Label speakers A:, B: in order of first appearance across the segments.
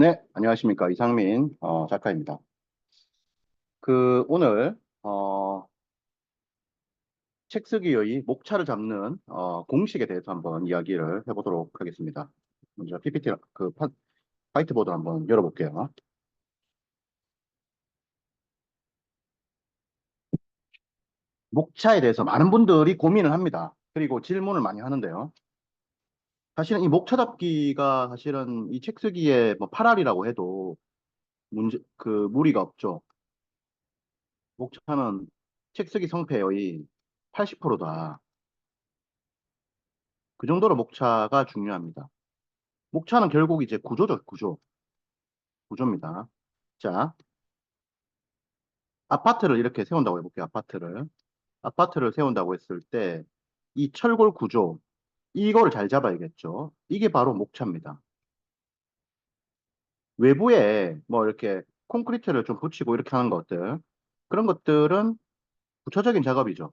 A: 네, 안녕하십니까. 이상민 어, 작가입니다. 그 오늘 어, 책 쓰기의 목차를 잡는 어, 공식에 대해서 한번 이야기를 해보도록 하겠습니다. 먼저 PPT 그 파, 화이트보드 한번 열어볼게요. 목차에 대해서 많은 분들이 고민을 합니다. 그리고 질문을 많이 하는데요. 사실은 이 목차 잡기가 사실은 이 책 쓰기의 뭐 8알이라고 해도 문제 그 무리가 없죠. 목차는 책 쓰기 성패의 80%다. 그 정도로 목차가 중요합니다. 목차는 결국 이제 구조죠, 구조. 구조입니다. 자, 아파트를 이렇게 세운다고 해볼게요, 아파트를. 아파트를 세운다고 했을 때, 이 철골 구조, 이거를 잘 잡아야겠죠. 이게 바로 목차입니다. 외부에 뭐 이렇게 콘크리트를 좀 붙이고 이렇게 하는 것들, 그런 것들은 부차적인 작업이죠.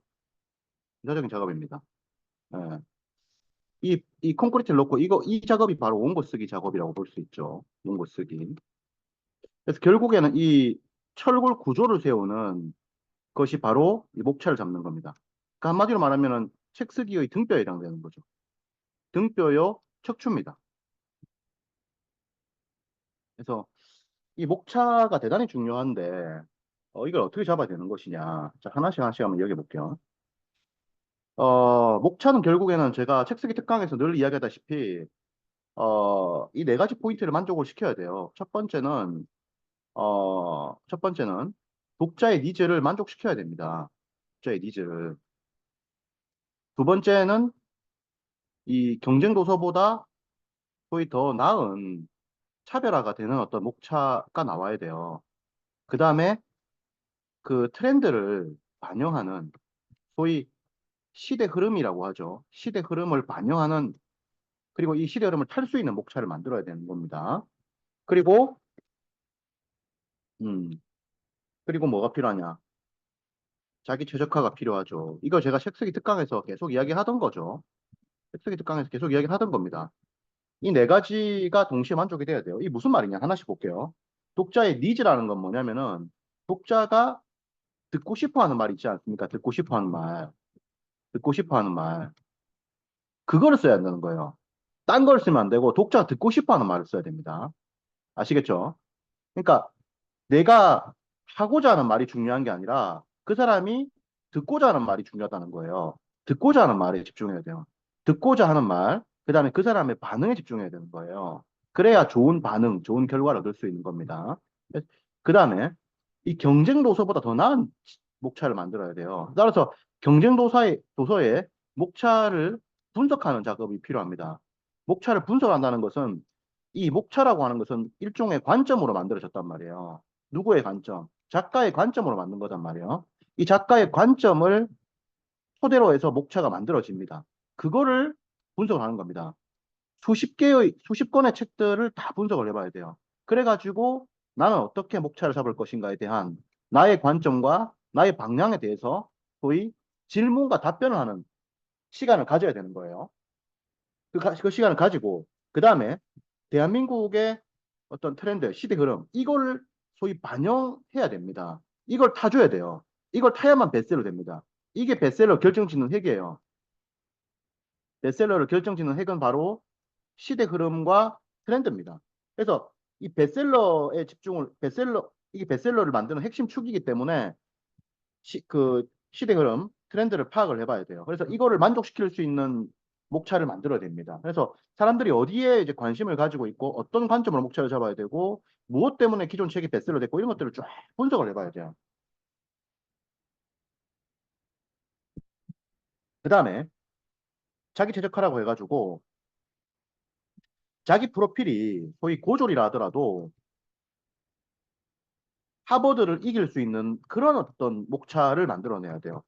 A: 부차적인 작업입니다. 예. 이, 이 콘크리트를 넣고 이거, 이 작업이 바로 원고 쓰기 작업이라고 볼 수 있죠. 원고 쓰기. 그래서 결국에는 이 철골 구조를 세우는 것이 바로 이 목차를 잡는 겁니다. 그러니까 한마디로 말하면은 책 쓰기의 등뼈에 해당되는 거죠. 등뼈요 척추입니다. 그래서 이 목차가 대단히 중요한데 어, 이걸 어떻게 잡아야 되는 것이냐. 자, 하나씩 하나씩 한번 이야기해 볼게요. 어, 목차는 결국에는 제가 책 쓰기 특강에서 늘 이야기하다시피 어, 이 네 가지 포인트를 만족을 시켜야 돼요. 첫 번째는 어, 첫 번째는 독자의 니즈를 만족시켜야 됩니다. 독자의 니즈를. 두 번째는 이 경쟁 도서보다 거의 더 나은 차별화가 되는 어떤 목차가 나와야 돼요. 그 다음에 그 트렌드를 반영하는 소위 시대 흐름이라고 하죠. 시대 흐름을 반영하는 그리고 이 시대 흐름을 탈 수 있는 목차를 만들어야 되는 겁니다. 그리고 음 그리고 뭐가 필요하냐? 자기 최적화가 필요하죠. 이거 제가 책쓰기 특강에서 계속 이야기하던 거죠. 책쓰기 특강에서 계속 이야기하던 겁니다. 이 네 가지가 동시에 만족이 돼야 돼요. 이 무슨 말이냐? 하나씩 볼게요. 독자의 니즈라는 건 뭐냐면은 독자가 듣고 싶어 하는 말 있지 않습니까? 듣고 싶어 하는 말. 듣고 싶어 하는 말. 그거를 써야 한다는 거예요. 딴 걸 쓰면 안 되고 독자가 듣고 싶어 하는 말을 써야 됩니다. 아시겠죠? 그러니까 내가 하고자 하는 말이 중요한 게 아니라 그 사람이 듣고자 하는 말이 중요하다는 거예요. 듣고자 하는 말에 집중해야 돼요. 듣고자 하는 말, 그 다음에 그 사람의 반응에 집중해야 되는 거예요. 그래야 좋은 반응, 좋은 결과를 얻을 수 있는 겁니다. 그 다음에 이 경쟁 도서보다 더 나은 목차를 만들어야 돼요. 따라서 경쟁 도서의, 도서의 목차를 분석하는 작업이 필요합니다. 목차를 분석한다는 것은 이 목차라고 하는 것은 일종의 관점으로 만들어졌단 말이에요. 누구의 관점? 작가의 관점으로 만든 거단 말이에요. 이 작가의 관점을 토대로 해서 목차가 만들어집니다. 그거를 분석을 하는 겁니다. 수십 개의, 수십 권의 책들을 다 분석을 해봐야 돼요. 그래가지고 나는 어떻게 목차를 잡을 것인가에 대한 나의 관점과 나의 방향에 대해서 소위 질문과 답변을 하는 시간을 가져야 되는 거예요. 그, 그 시간을 가지고 그 다음에 대한민국의 어떤 트렌드, 시대 흐름 이걸 소위 반영해야 됩니다. 이걸 타줘야 돼요. 이걸 타야만 베스트셀러 됩니다. 이게 베스트셀러 결정짓는 핵이에요. 베스트셀러를 결정짓는 핵은 바로 시대 흐름과 트렌드입니다. 그래서 이 베스트셀러에 집중을 베스트셀러 이게 베스트셀러를 만드는 핵심 축이기 때문에 시, 그 시대 흐름 트렌드를 파악을 해봐야 돼요. 그래서 이거를 만족시킬 수 있는 목차를 만들어야 됩니다. 그래서 사람들이 어디에 이제 관심을 가지고 있고 어떤 관점으로 목차를 잡아야 되고 무엇 때문에 기존 책이 베스트셀러 됐고 이런 것들을 쫙 분석을 해봐야 돼요. 그 다음에 자기 최적화라고 해가지고 자기 프로필이 소위 고졸이라 하더라도 하버드를 이길 수 있는 그런 어떤 목차를 만들어내야 돼요.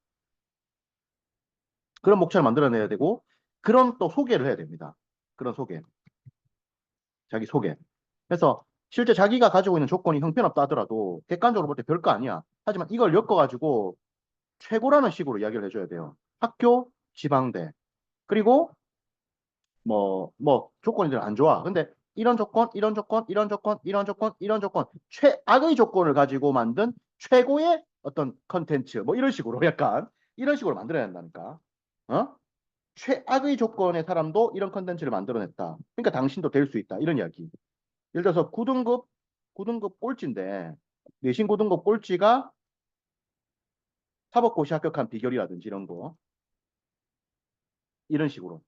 A: 그런 목차를 만들어내야 되고 그런 또 소개를 해야 됩니다. 그런 소개. 자기 소개. 그래서 실제 자기가 가지고 있는 조건이 형편없다 하더라도 객관적으로 볼 때 별거 아니야. 하지만 이걸 엮어가지고 최고라는 식으로 이야기를 해줘야 돼요. 학교, 지방대. 그리고 뭐, 뭐, 조건이 들 안 좋아. 근데 이런 조건, 이런 조건, 이런 조건, 이런 조건, 이런 조건, 최악의 조건을 가지고 만든 최고의 어떤 컨텐츠, 뭐 이런 식으로 약간 이런 식으로 만들어야 한다니까. 어? 최악의 조건의 사람도 이런 컨텐츠를 만들어냈다. 그러니까 당신도 될 수 있다. 이런 이야기. 예를 들어서 9등급, 9등급 꼴찌인데 내신 9등급 꼴찌가 사법고시 합격한 비결이라든지 이런 거. 이런 식으로.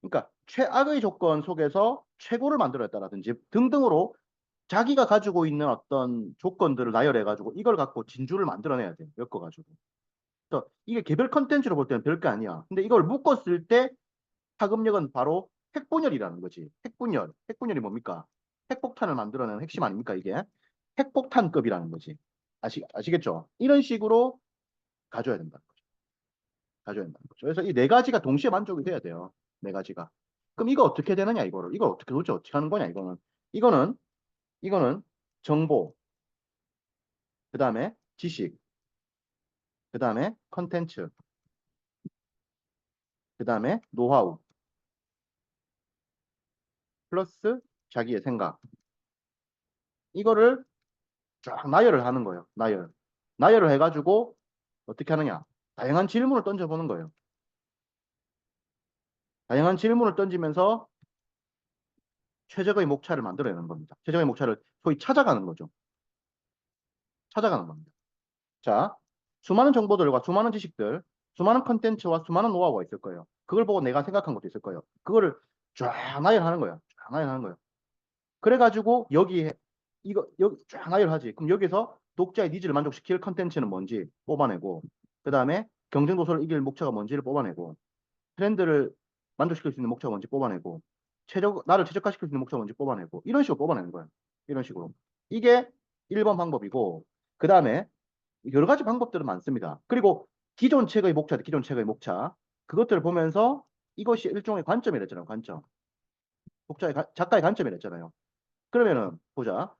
A: 그러니까 최악의 조건 속에서 최고를 만들어냈다라든지 등등으로 자기가 가지고 있는 어떤 조건들을 나열해가지고 이걸 갖고 진주를 만들어내야 돼. 엮어가지고. 그래서 이게 개별 컨텐츠로 볼 때는 별게 아니야. 근데 이걸 묶었을 때 파급력은 바로 핵분열이라는 거지. 핵분열. 핵분열이 뭡니까? 핵폭탄을 만들어내는 핵심 아닙니까 이게? 핵폭탄급이라는 거지. 아시, 아시겠죠? 이런 식으로 가져야 거죠. 가져야 된다는 거죠. 그래서 이 네 가지가 동시에 만족이 돼야 돼요. 네 가지가. 그럼 이거 어떻게 되느냐 이거를. 이걸 어떻게 도대체 어떻게 하는 거냐 이거는. 이거는 이거는 정보. 그 다음에 지식. 그 다음에 컨텐츠. 그 다음에 노하우. 플러스 자기의 생각. 이거를 쫙 나열을 하는 거예요. 나열. 나열을 해가지고 어떻게 하느냐. 다양한 질문을 던져보는 거예요. 다양한 질문을 던지면서 최적의 목차를 만들어내는 겁니다. 최적의 목차를 소위 찾아가는 거죠. 찾아가는 겁니다. 자, 수많은 정보들과 수많은 지식들, 수많은 컨텐츠와 수많은 노하우가 있을 거예요. 그걸 보고 내가 생각한 것도 있을 거예요. 그거를 쫙 나열하는 거예요. 쫙 나열하는 거예요. 그래가지고 여기에 이거 여기 쫙 나열하지. 그럼 여기서 독자의 니즈를 만족시킬 컨텐츠는 뭔지 뽑아내고 그 다음에 경쟁 도서를 이길 목차가 뭔지를 뽑아내고 트렌드를 만족시킬 수 있는 목차가 뭔지 뽑아내고 최적 나를 최적화시킬 수 있는 목차가 뭔지 뽑아내고 이런 식으로 뽑아내는 거예요. 이런 식으로. 이게 1번 방법이고 그 다음에 여러 가지 방법들은 많습니다. 그리고 기존 책의 목차, 기존 책의 목차 그것들을 보면서 이것이 일종의 관점이랬잖아요. 관점. 가- 작가의 관점이랬잖아요. 그러면은 보자.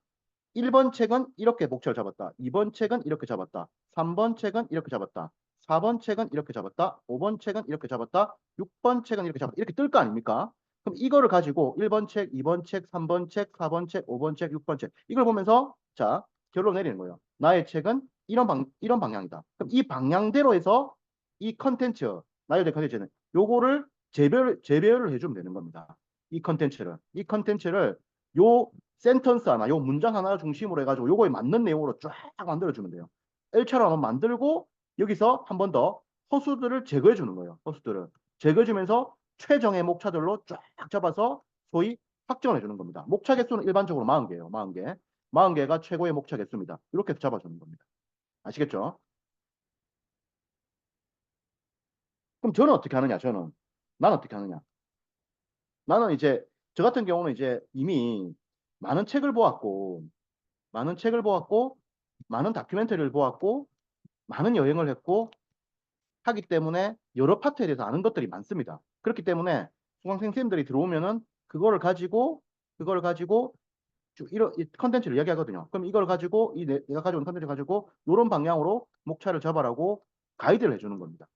A: 1번 책은 이렇게 목차를 잡았다. 2번 책은 이렇게 잡았다. 3번 책은 이렇게 잡았다. 4번 책은 이렇게 잡았다. 5번 책은 이렇게 잡았다. 6번 책은 이렇게 잡았다. 이렇게 뜰 거 아닙니까? 그럼 이거를 가지고 1번 책, 2번 책, 3번 책, 4번 책, 5번 책, 6번 책 이걸 보면서 자 결론 내리는 거예요. 나의 책은 이런 방 이런 방향이다. 그럼 이 방향대로 해서 이 컨텐츠 나열된 컨텐츠는 요거를 재별 재배열을 해주면 되는 겁니다. 이 컨텐츠를 이 컨텐츠를 요 센턴스 하나, 요 문장 하나 중심으로 해가지고 요거에 맞는 내용으로 쫙 만들어주면 돼요. 1차로 한번 만들고 여기서 한 번 더 허수들을 제거해 주는 거예요. 허수들을 제거해 주면서 최정의 목차들로 쫙 잡아서 소위 확정을 해주는 겁니다. 목차 개수는 일반적으로 40개예요. 40개. 40개가 최고의 목차 개수입니다. 이렇게 잡아주는 겁니다. 아시겠죠? 그럼 저는 어떻게 하느냐? 저는 나는 어떻게 하느냐? 나는 이제 저 같은 경우는 이제 이미 많은 책을 보았고 많은 책을 보았고 많은 다큐멘터리를 보았고 많은 여행을 했고 하기 때문에 여러 파트에 대해서 아는 것들이 많습니다. 그렇기 때문에 수강생 선생님들이 들어오면은 그거를 가지고 그거를 가지고 쭉 이런 이 컨텐츠를 이야기하거든요. 그럼 이걸 가지고 이 내, 내가 가져온 컨텐츠 가지고 이런 방향으로 목차를 잡아라고 가이드를 해주는 겁니다.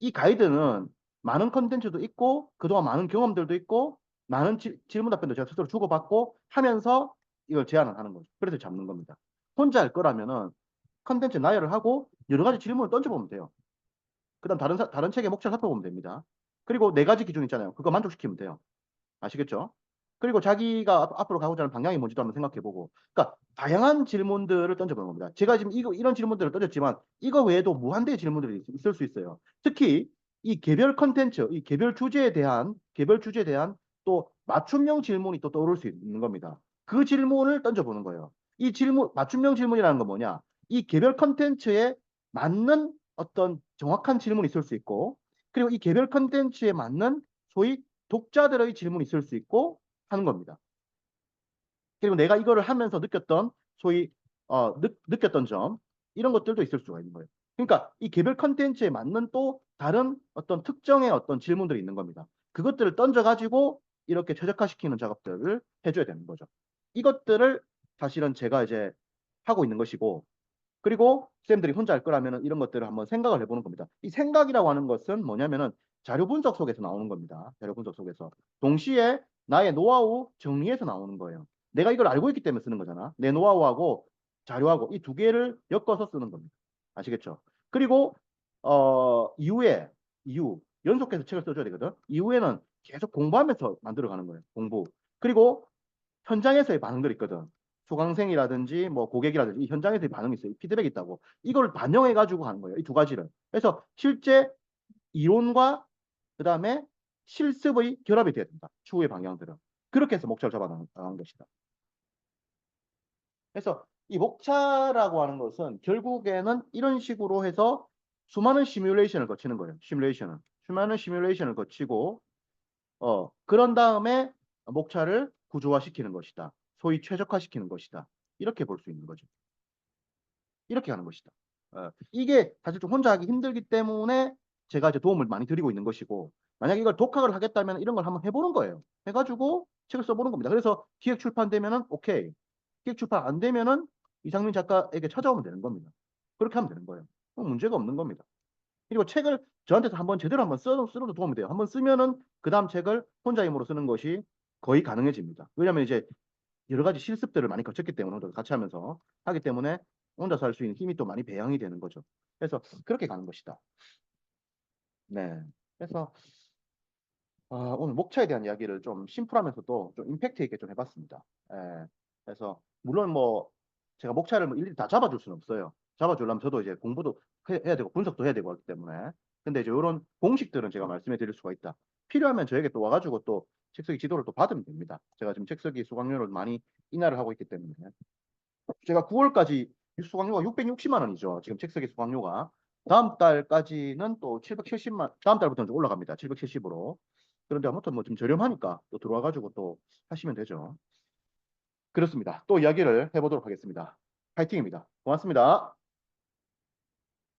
A: 이 가이드는 많은 컨텐츠도 있고 그동안 많은 경험들도 있고 많은 지- 질문 답변도 제가 스스로 주고받고 하면서 이걸 제안을 하는 거죠. 그래서 잡는 겁니다. 혼자 할 거라면은 컨텐츠 나열을 하고 여러 가지 질문을 던져보면 돼요. 그 다음 다른 사- 다른 책의 목차를 살펴보면 됩니다. 그리고 네 가지 기준 있잖아요. 그거 만족시키면 돼요. 아시겠죠? 그리고 자기가 앞- 앞으로 가고자 하는 방향이 뭔지도 한번 생각해보고, 그러니까 다양한 질문들을 던져보는 겁니다. 제가 지금 이거 이런 질문들을 던졌지만 이거 외에도 무한대의 질문들이 있- 있을 수 있어요. 특히 이 개별 컨텐츠, 이 개별 주제에 대한 개별 주제에 대한 또 맞춤형 질문이 또 떠오를 수 있는 겁니다. 그 질문을 던져보는 거예요. 이 질문 맞춤형 질문이라는 건 뭐냐? 이 개별 컨텐츠에 맞는 어떤 정확한 질문이 있을 수 있고, 그리고 이 개별 컨텐츠에 맞는 소위 독자들의 질문이 있을 수 있고 하는 겁니다. 그리고 내가 이거를 하면서 느꼈던 소위 어, 느, 느꼈던 점 이런 것들도 있을 수가 있는 거예요. 그러니까 이 개별 컨텐츠에 맞는 또 다른 어떤 특정의 어떤 질문들이 있는 겁니다. 그것들을 던져가지고 이렇게 최적화시키는 작업들을 해줘야 되는 거죠. 이것들을 사실은 제가 이제 하고 있는 것이고 그리고 쌤들이 혼자 할 거라면 이런 것들을 한번 생각을 해보는 겁니다. 이 생각이라고 하는 것은 뭐냐면은 자료 분석 속에서 나오는 겁니다. 자료 분석 속에서. 동시에 나의 노하우 정리해서 나오는 거예요. 내가 이걸 알고 있기 때문에 쓰는 거잖아. 내 노하우하고 자료하고 이 두 개를 엮어서 쓰는 겁니다. 아시겠죠? 그리고 어 이후에 이후 연속해서 책을 써줘야 되거든. 이후에는 계속 공부하면서 만들어가는 거예요. 공부. 그리고 현장에서의 반응들이 있거든. 수강생이라든지 뭐 고객이라든지 이 현장에서의 반응이 있어요. 피드백이 있다고. 이걸 반영해 가지고 가는 거예요. 이 두 가지를. 그래서 실제 이론과 그 다음에 실습의 결합이 돼야 된다. 추후의 방향들은. 그렇게 해서 목차를 잡아 나가는 것이다. 그래서 이 목차라고 하는 것은 결국에는 이런 식으로 해서 수많은 시뮬레이션을 거치는 거예요. 시뮬레이션은. 수많은 시뮬레이션을 거치고 어 그런 다음에 목차를 구조화시키는 것이다. 소위 최적화시키는 것이다. 이렇게 볼 수 있는 거죠. 이렇게 하는 것이다. 어, 이게 사실 좀 혼자 하기 힘들기 때문에 제가 이제 도움을 많이 드리고 있는 것이고 만약 이걸 독학을 하겠다면 이런 걸 한번 해보는 거예요. 해가지고 책을 써보는 겁니다. 그래서 기획 출판되면은 오케이. 기획 출판 안 되면은 이상민 작가에게 찾아오면 되는 겁니다. 그렇게 하면 되는 거예요. 그럼 문제가 없는 겁니다. 그리고 책을 저한테서 한번 제대로 한번 써, 쓰러도 도움이 돼요. 한번 쓰면은 그 다음 책을 혼자 힘으로 쓰는 것이 거의 가능해집니다. 왜냐하면 이제 여러 가지 실습들을 많이 거쳤기 때문에 같이 하면서 하기 때문에 혼자서 할 수 있는 힘이 또 많이 배양이 되는 거죠. 그래서 그렇게 가는 것이다. 네. 그래서 아, 오늘 목차에 대한 이야기를 좀 심플하면서도 좀 임팩트 있게 좀 해봤습니다. 예. 그래서 물론 뭐 제가 목차를 뭐 일일이 다 잡아줄 수는 없어요. 잡아주려면 저도 이제 공부도 해, 해야 되고 분석도 해야 되고 하기 때문에. 근데 이제 이런 공식들은 제가 말씀해 드릴 수가 있다. 필요하면 저에게 또 와가지고 또 책쓰기 지도를 또 받으면 됩니다. 제가 지금 책쓰기 수강료를 많이 인하를 하고 있기 때문에. 제가 9월까지 수강료가 660만 원이죠. 지금 책쓰기 수강료가. 다음 달까지는 또 770만, 다음 달부터는 좀 올라갑니다. 770으로. 그런데 아무튼 뭐좀 저렴하니까 또 들어와가지고 또 하시면 되죠. 그렇습니다. 또 이야기를 해보도록 하겠습니다. 파이팅입니다. 고맙습니다.